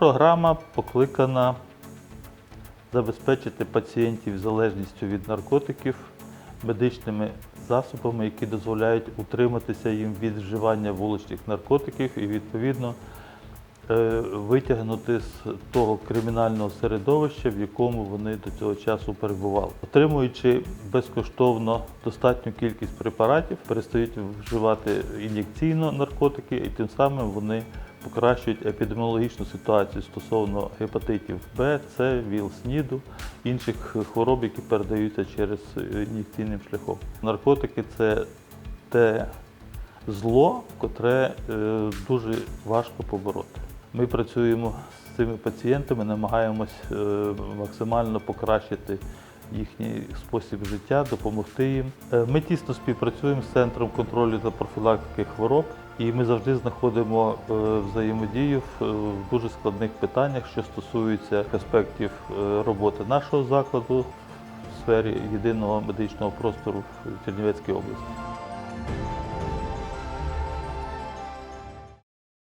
програма покликана забезпечити пацієнтів залежністю від наркотиків медичними засобами, які дозволяють утриматися їм від вживання вуличних наркотиків і відповідно е, витягнути з того кримінального середовища, в якому вони до цього часу перебували. Отримуючи безкоштовно достатню кількість препаратів, перестають вживати ін'єкційно наркотики, і тим самим вони покращують епідеміологічну ситуацію стосовно гепатитів Б, С, ВІЛ, СНІДу, інших хвороб, які передаються через ін'єкційним шляхом. Наркотики це те зло, котре е, дуже важко побороти. Ми працюємо з цими пацієнтами, намагаємось е, максимально покращити їхній спосіб життя, допомогти їм. Е, Ми тісно співпрацюємо з центром контролю та профілактики хвороб, і ми завжди знаходимо е, взаємодію в е, дуже складних питаннях, що стосуються аспектів е, роботи нашого закладу в сфері єдиного медичного простору в Чернівецькій області.